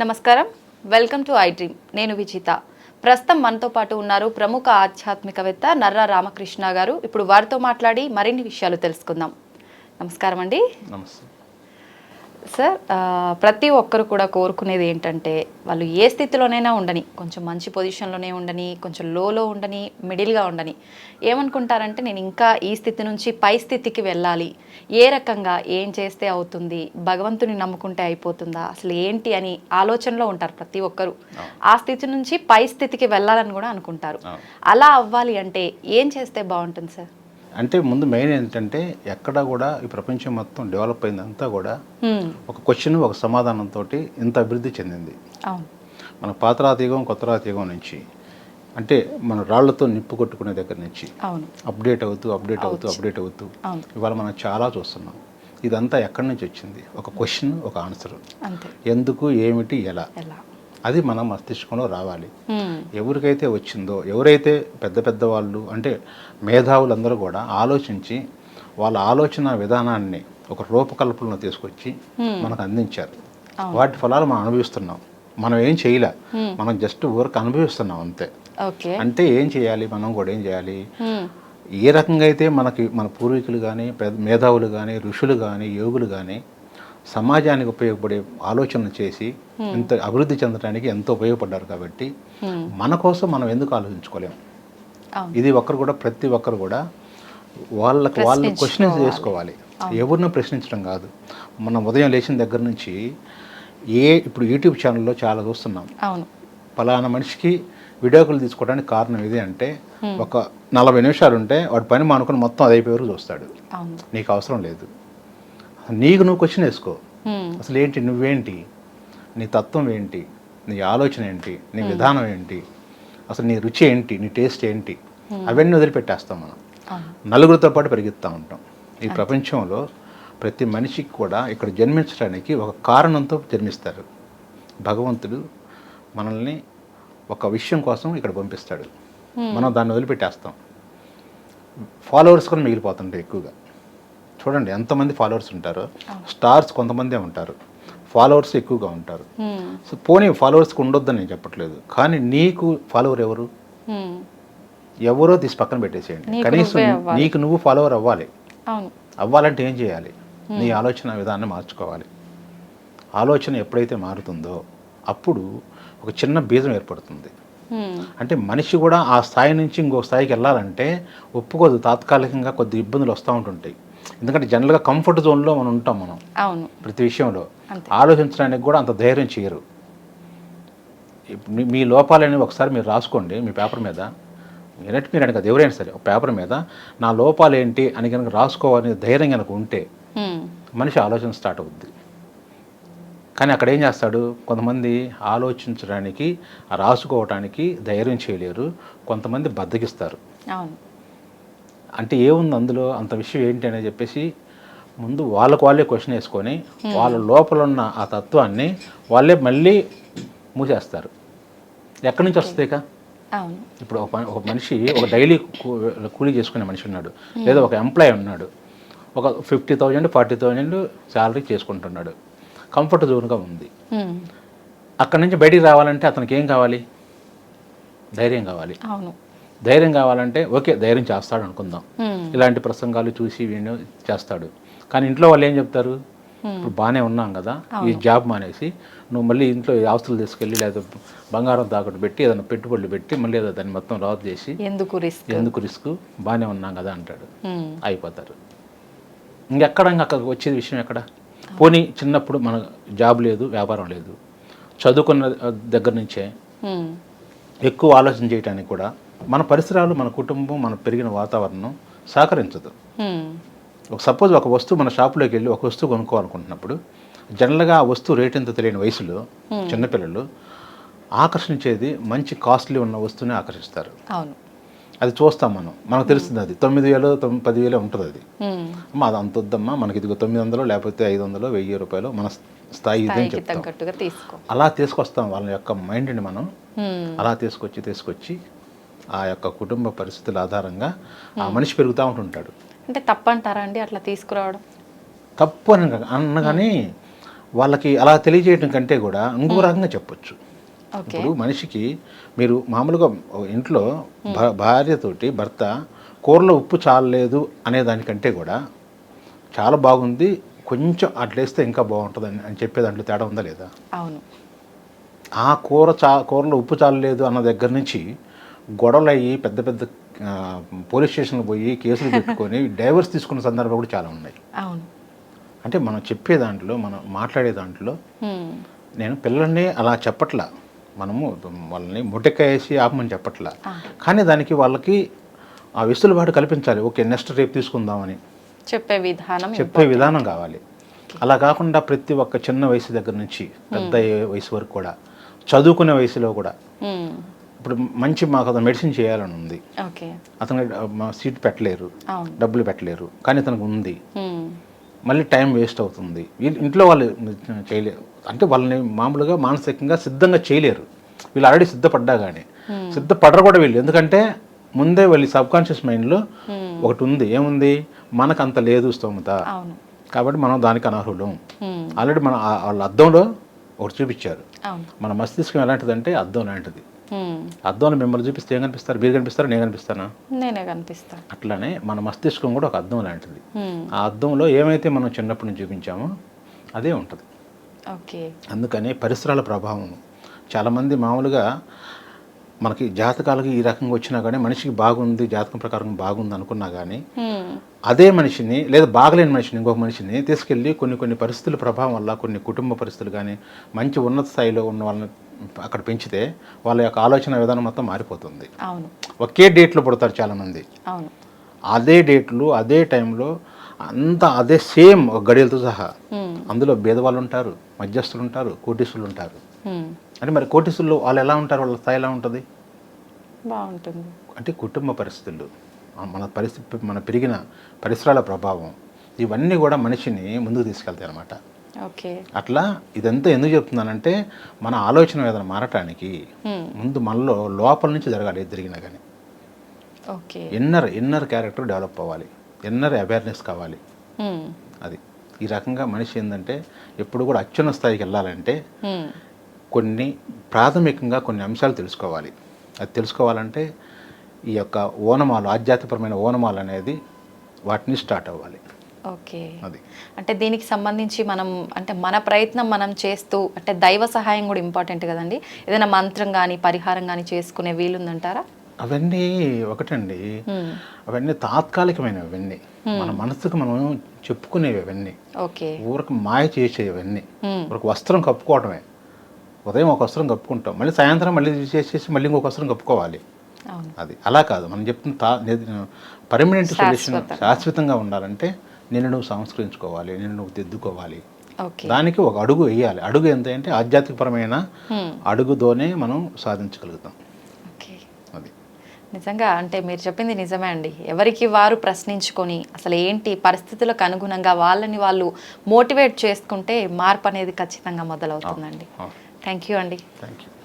నమస్కారం. Welcome to I dream. నేను విజిత. ప్రస్తుతం మనతో పాటు ఉన్నారు ప్రముఖ ఆధ్యాత్మికవేత్త నర్రా రామకృష్ణ గారు. ఇప్పుడు వారితో మాట్లాడి మరిన్ని విషయాలు తెలుసుకుందాం. నమస్కారం అండి నమస్తే. సార్ ప్రతి ఒక్కరు కూడా కోరుకునేది ఏంటంటే వాళ్ళు ఏ స్థితిలోనైనా ఉండని కొంచెం మంచి పొజిషన్లోనే ఉండని కొంచెం లోలో ఉండని మిడిల్గా ఉండని ఏమనుకుంటారంటే నేను ఇంకా ఈ స్థితి నుంచి పై స్థితికి వెళ్ళాలి. ఏ రకంగా ఏం చేస్తే అవుతుంది భగవంతుని నమ్ముకుంటే అయిపోతుందా అసలు ఏంటి అని ఆలోచనలో ఉంటారు ప్రతి ఒక్కరు. ఆ స్థితి నుంచి పై స్థితికి వెళ్ళాలని కూడా అనుకుంటారు. అలా అవ్వాలి అంటే ఏం చేస్తే బాగుంటుంది సార్? అంటే ముందు మెయిన్ ఏంటంటే ఎక్కడ కూడా ఈ ప్రపంచం మొత్తం డెవలప్ అయిందంతా కూడా ఒక క్వశ్చన్ ఒక సమాధానంతో ఇంత అభివృద్ధి చెందింది. మన పాతరాతీగం కొత్తరాతీగం నుంచి అంటే మన రాళ్ళతో నిప్పు కొట్టుకునే దగ్గర నుంచి అప్డేట్ అవుతూ అప్డేట్ అవుతూ అప్డేట్ అవుతూ ఇవాళ మనం చాలా చూస్తున్నాం. ఇదంతా ఎక్కడి నుంచి వచ్చింది? ఒక క్వశ్చన్ ఒక ఆన్సర్ ఎందుకు ఏమిటి ఎలా? అది మన మస్తిష్కంలో రావాలి. ఎవరికైతే వచ్చిందో ఎవరైతే పెద్ద పెద్ద వాళ్ళు అంటే మేధావులందరూ కూడా ఆలోచించి వాళ్ళ ఆలోచన విధానాన్ని ఒక రూపకల్పనలో తీసుకొచ్చి మనకు అందించారు. వాటి ఫలాలు మనం అనుభవిస్తున్నాం. మనం ఏం చేయలే. మనం జస్ట్ ఊరికి అనుభవిస్తున్నాం అంతే. అంటే ఏం చేయాలి? మనం కూడా ఏం చేయాలి? ఏ రకంగా అయితే మనకి మన పూర్వీకులు కానీ మేధావులు కానీ ఋషులు కానీ యోగులు కానీ సమాజానికి ఉపయోగపడే ఆలోచన చేసి ఇంత అభివృద్ధి చెందడానికి ఎంతో ఉపయోగపడ్డారు కాబట్టి మన కోసం మనం ఎందుకు ఆలోచించుకోలేము ఇది ఒక్కరు కూడా ప్రతి ఒక్కరు కూడా వాళ్ళకి వాళ్ళు క్వశ్చన్స్ చేసుకోవాలి. ఎవరిని ప్రశ్నించడం కాదు. మనం ఉదయం లేచిన దగ్గర నుంచి ఏ ఇప్పుడు యూట్యూబ్ ఛానల్లో చాలా చూస్తున్నాం. పలానా మనిషికి వీడియోకులు తీసుకోవడానికి కారణం ఇది అంటే ఒక నలభై నిమిషాలు ఉంటే వాడి పని మానుకొని మొత్తం అది వరకు చూస్తాడు. నీకు అవసరం లేదు. నీకు నువ్వు క్వశ్చన్ వేసుకో. అసలు ఏంటి నువ్వేంటి? నీ తత్వం ఏంటి? నీ ఆలోచన ఏంటి? నీ విధానం ఏంటి? అసలు నీ రుచి ఏంటి? నీ టేస్ట్ ఏంటి? అవన్నీ వదిలిపెట్టేస్తాం మనం. నలుగురితో పాటు పెరిగిస్తూ ఉంటాం. ఈ ప్రపంచంలో ప్రతి మనిషికి కూడా ఇక్కడ జన్మించడానికి ఒక కారణంతో జన్మిస్తారు. భగవంతుడు మనల్ని ఒక విషయం కోసం ఇక్కడ పంపిస్తాడు. మనం దాన్ని వదిలిపెట్టేస్తాం. ఫాలోవర్స్ కూడా మిగిలిపోతుంటాయి ఎక్కువగా. చూడండి ఎంతమంది ఫాలోవర్స్ ఉంటారో. స్టార్స్ కొంతమందే ఉంటారు. ఫాలోవర్స్ ఎక్కువగా ఉంటారు. సో పోనీ ఫాలోవర్స్కి ఉండొద్దని నేను చెప్పట్లేదు. కానీ నీకు ఫాలోవర్ ఎవరు? ఎవరో తీసి పక్కన పెట్టేసేయండి. కనీసం. నీకు నువ్వు ఫాలోవర్ అవ్వాలి. అవ్వాలంటే ఏం చేయాలి? నీ ఆలోచన విధానాన్ని మార్చుకోవాలి. ఆలోచన ఎప్పుడైతే మారుతుందో అప్పుడు ఒక చిన్న బీజం ఏర్పడుతుంది. అంటే మనిషి కూడా ఆ స్థాయి నుంచి ఇంకో స్థాయికి వెళ్ళాలంటే ఒప్పుకోదు. తాత్కాలికంగా కొద్ది ఇబ్బందులు వస్తూ ఉంటుంటాయి. ఎందుకంటే జనరల్గా కంఫర్ట్ జోన్లో మనం ఉంటాం మనం. అవును. ప్రతి విషయంలో. ఆలోచించడానికి కూడా అంత ధైర్యం చేయరు. మీ- లోపాలని ఒకసారి మీరు రాసుకోండి మీ పేపర్ మీద. మీరంటే మీరు కదా ఎవరైనా సరే ఒక పేపర్ మీద నా లోపాలు ఏంటి అని కనుక రాసుకోవాలనే ధైర్యం కనుక ఉంటే మనిషి ఆలోచన స్టార్ట్ అవుద్ది. కానీ అక్కడ ఏం చేస్తాడు? కొంతమంది ఆలోచించడానికి రాసుకోవటానికి ధైర్యం చేయలేరు. కొంతమంది బద్దకిస్తారు. అవును. అంటే ఏముంది అందులో? అంత విషయం ఏంటి అని చెప్పేసి ముందు వాళ్ళకు వాళ్ళే క్వశ్చన్ వేసుకొని వాళ్ళ లోపల ఉన్న ఆ తత్వాన్ని వాళ్ళే మళ్ళీ మూసేస్తారు. ఎక్కడి నుంచి వస్తుంది ఇక? అవును. ఇప్పుడు ఒక ఒక మనిషి ఒక డైలీ కూలీ చేసుకునే మనిషి ఉన్నాడు. లేదా ఒక ఎంప్లాయ్ ఉన్నాడు. ఒక fifty thousand forty thousand salary చేసుకుంటున్నాడు. కంఫర్ట్ జోన్గా ఉంది. అక్కడి నుంచి బయటికి రావాలంటే అతనికి ఏం కావాలి? ధైర్యం కావాలి. అవును. ధైర్యం కావాలంటే ఓకే ధైర్యం చేస్తాడు అనుకుందాం. ఇలాంటి ప్రసంగాలు చూసి వీడియో చేస్తాడు. కానీ ఇంట్లో వాళ్ళు ఏం చెప్తారు? ఇప్పుడు బాగానే ఉన్నాం కదా ఈ జాబ్ మానేసి నువ్వు మళ్ళీ ఇంట్లో ఆస్తులు తీసుకెళ్ళి లేదా బంగారం తాకట్టు పెట్టి ఏదైనా పెట్టుబడులు పెట్టి మళ్ళీ ఏదో దాన్ని మొత్తం రాదు చేసి ఎందుకు రిస్క్? ఎందుకు రిస్క్? బాగానే ఉన్నాం కదా అంటాడు. అయిపోతారు. ఇంకెక్కడ ఇంకా అక్కడికి వచ్చేది విషయం ఎక్కడ? పోనీ చిన్నప్పుడు మన జాబ్ లేదు వ్యాపారం లేదు. చదువుకున్న దగ్గర నుంచే ఎక్కువ ఆలోచన చేయడానికి కూడా మన పరిసరాలు మన కుటుంబం మన పెరిగిన వాతావరణం సహకరించదు. ఒక సపోజ్ ఒక వస్తువు మన షాపులోకి వెళ్ళి ఒక వస్తువు కొనుక్కోవాలనుకుంటున్నప్పుడు జనరల్గా ఆ వస్తువు రేట్ ఎంత తెలియని వయసులో చిన్నపిల్లలు ఆకర్షించేది మంచి కాస్ట్లీ ఉన్న వస్తువుని ఆకర్షిస్తారు. అది చూస్తాం మనం. మనకు తెలుస్తుంది అది. తొమ్మిది వేలు తొమ్మిది పదివేలు ఉంటుంది అది. అమ్మ అది అంత వద్దమ్మా మనకి ఇదిగో తొమ్మిది వందలు లేకపోతే ఐదు వందలు వెయ్యి రూపాయలు మన స్థాయి ఇదని చెప్తాం. అలా తీసుకొస్తాం వాళ్ళ యొక్క మైండ్ని మనం. అలా తీసుకొచ్చి తీసుకొచ్చి ఆ యొక్క కుటుంబ పరిస్థితుల ఆధారంగా ఆ మనిషి పెరుగుతూ ఉంటుంటాడు. అంటే తప్పంటారా అండి అట్లా తీసుకురావడం? తప్పు అని అనగానే వాళ్ళకి అలా తెలియజేయడం కంటే కూడా ఇంకో రకంగా చెప్పొచ్చు. ఇప్పుడు మనిషికి మీరు మామూలుగా ఇంట్లో భా- భార్యతోటి భర్త కూరలో ఉప్పు చాలలేదు అనే దానికంటే కూడా చాలా బాగుంది కొంచెం అట్లేస్తే ఇంకా బాగుంటుంది అని అని చెప్పే దాంట్లో తేడా ఉందా లేదా? అవును. ఆ కూర చా కూరలో ఉప్పు చాలలేదు అన్న దగ్గర నుంచి గొడవలు అయ్యి పెద్ద పెద్ద పోలీస్ స్టేషన్కి పోయి కేసులు పెట్టుకొని డైవర్స్ తీసుకున్న సందర్భాలు కూడా చాలా ఉన్నాయి. అవును. అంటే మనం చెప్పే దాంట్లో మనం మాట్లాడే దాంట్లో. నేను పిల్లల్ని అలా చెప్పట్లా. మనము వాళ్ళని ముట్టెక్కేసి ఆపమని చెప్పట్లా. కానీ దానికి వాళ్ళకి ఆ వెసులుబాటు కల్పించాలి. ఓకే నెక్స్ట్ రేపు తీసుకుందామని. చెప్పే విధానం చెప్పే విధానం కావాలి. అలా కాకుండా ప్రతి ఒక్క చిన్న వయసు దగ్గర నుంచి పెద్ద వయసు వరకు కూడా చదువుకునే వయసులో కూడా. ఇప్పుడు మంచి మాకు అతను మెడిసిన్ చేయాలని ఉంది. అతను సీట్ పెట్టలేరు. డబ్బులు పెట్టలేరు. కానీ అతనికి ఉంది. మళ్ళీ టైం వేస్ట్ అవుతుంది. వీళ్ళు ఇంట్లో వాళ్ళు చేయలేరు అంటే వాళ్ళని మామూలుగా మానసికంగా సిద్ధంగా చేయలేరు. వీళ్ళు ఆల్రెడీ సిద్ధపడ్డా కానీ సిద్ధపడరు కూడా వీళ్ళు. ఎందుకంటే ముందే వీళ్ళ సబ్ కాన్షియస్ మైండ్లో ఒకటి ఉంది ఏముంది? మనకు అంత లేదు స్తోమత. కాబట్టి మనం దానికి అనర్హులం. ఆల్రెడీ మన వాళ్ళ అద్దంలో ఒకటి చూపించారు. మన మస్తిష్కం ఎలాంటిదంటే అద్దం లాంటిది. అద్దంలో మిమ్మల్ని చూపిస్తే ఏం కనిపిస్తారు? మీరు కనిపిస్తారా? నేను కనిపిస్తానా? నేనే కనిపిస్తా. అట్లానే మన మస్తిష్కం కూడా ఒక అద్దం లాంటిది. ఆ అద్దంలో ఏమైతే మనం చిన్నప్పటి నుంచి చూపించామో అదే ఉంటుంది. ఓకే. అందుకని పరిసరాల ప్రభావం. చాలామంది మామూలుగా మనకి జాతకాలకి ఈ రకంగా వచ్చినా కానీ మనిషికి బాగుంది జాతకం ప్రకారం బాగుంది అనుకున్నా కానీ. అదే మనిషిని లేదా బాగలేని మనిషిని ఇంకొక మనిషిని తీసుకెళ్ళి కొన్ని కొన్ని పరిస్థితుల ప్రభావం వల్ల కొన్ని కుటుంబ పరిస్థితులు కానీ మంచి ఉన్నత స్థాయిలో ఉన్న వాళ్ళని అక్కడ పెంచితే వాళ్ళ యొక్క ఆలోచన విధానం మొత్తం మారిపోతుంది. అవును. ఒకే డేట్లో పుడతారు చాలామంది. అవును. అదే డేట్లు అదే టైంలో అంతా అదే సేమ్ ఒక గడియలతో సహా. అందులో భేదవాళ్ళు ఉంటారు మధ్యస్థులు ఉంటారు కోటీసులు ఉంటారు. అంటే మరి కోటీసులు వాళ్ళు ఎలా ఉంటారు? వాళ్ళ స్థాయి ఎలా ఉంటుంది? బాగుంటుంది. అంటే కుటుంబ పరిస్థితులు మన పరిస్థితి మన పెరిగిన పరిసరాల ప్రభావం ఇవన్నీ కూడా మనిషిని ముందుకు తీసుకెళ్తాయి అన్నమాట. ఓకే. అట్లా ఇదంతా ఎందుకు చెప్తున్నానంటే మన ఆలోచన ఏదైనా మారటానికి. ముందు మనలో లోపల నుంచి జరగాలి ఏది జరిగినా కానీ. Okay. Inner inner character develop అవ్వాలి. ఇన్నర్ అవేర్నెస్ కావాలి. అది. ఈ రకంగా మనిషి ఏంటంటే ఎప్పుడు కూడా అత్యున్న స్థాయికి వెళ్ళాలంటే. కొన్ని ప్రాథమికంగా కొన్ని అంశాలు తెలుసుకోవాలి. అది తెలుసుకోవాలంటే ఈ యొక్క ఓనమాలు ఆధ్యాత్మికపరమైన ఓనమాలు అనేది వాటిని స్టార్ట్ అవ్వాలి. ఓకే. అది. అంటే దీనికి సంబంధించి మనం అంటే మన ప్రయత్నం మనం చేస్తూ అంటే దైవ సహాయం కూడా ఇంపార్టెంట్ కదండి. ఏదైనా మంత్రం కానీ పరిహారం కానీ చేసుకునే వీలుందంటారా? అవన్నీ ఒకటండి. అవన్నీ తాత్కాలికమైనవి అవన్నీ. మన మనసుకు మనం చెప్పుకునేవి అవన్నీ. ఓకే. ఊరికి మాయ చేసేవన్నీ హ్మ్. ఒక వస్త్రం కప్పుకోవడమే ఉదయం ఒక వస్త్రం కప్పుకుంటాం. మళ్ళీ సాయంత్రం మళ్ళీ చేసేసి మళ్ళీ ఇంకొక వస్త్రం కప్పుకోవాలి. అది. అలా కాదు. మనం చెప్తున్న తా పర్మనెంట్ సొల్యూషన్. శాశ్వతంగా ఉండాలంటే నిన్ను నువ్వు సంస్కరించుకోవాలి నిన్ను నువ్వు దిద్దుకోవాలి. ఓకే. దానికి ఒక అడుగు వేయాలి. అడుగు ఎంత అంటే ఆధ్యాత్మికపరమైన హ్మ్. అడుగుతోనే మనం సాధించగలుగుతాం. అది. నిజంగా అంటే మీరు చెప్పింది నిజమే అండి. ఎవరికి వారు ప్రశ్నించుకొని అసలు ఏంటి పరిస్థితులకు అనుగుణంగా వాళ్ళని వాళ్ళు మోటివేట్ చేసుకుంటే మార్పు అనేది ఖచ్చితంగా మొదలవుతుందండి. థ్యాంక్ యూ అండి. Thank you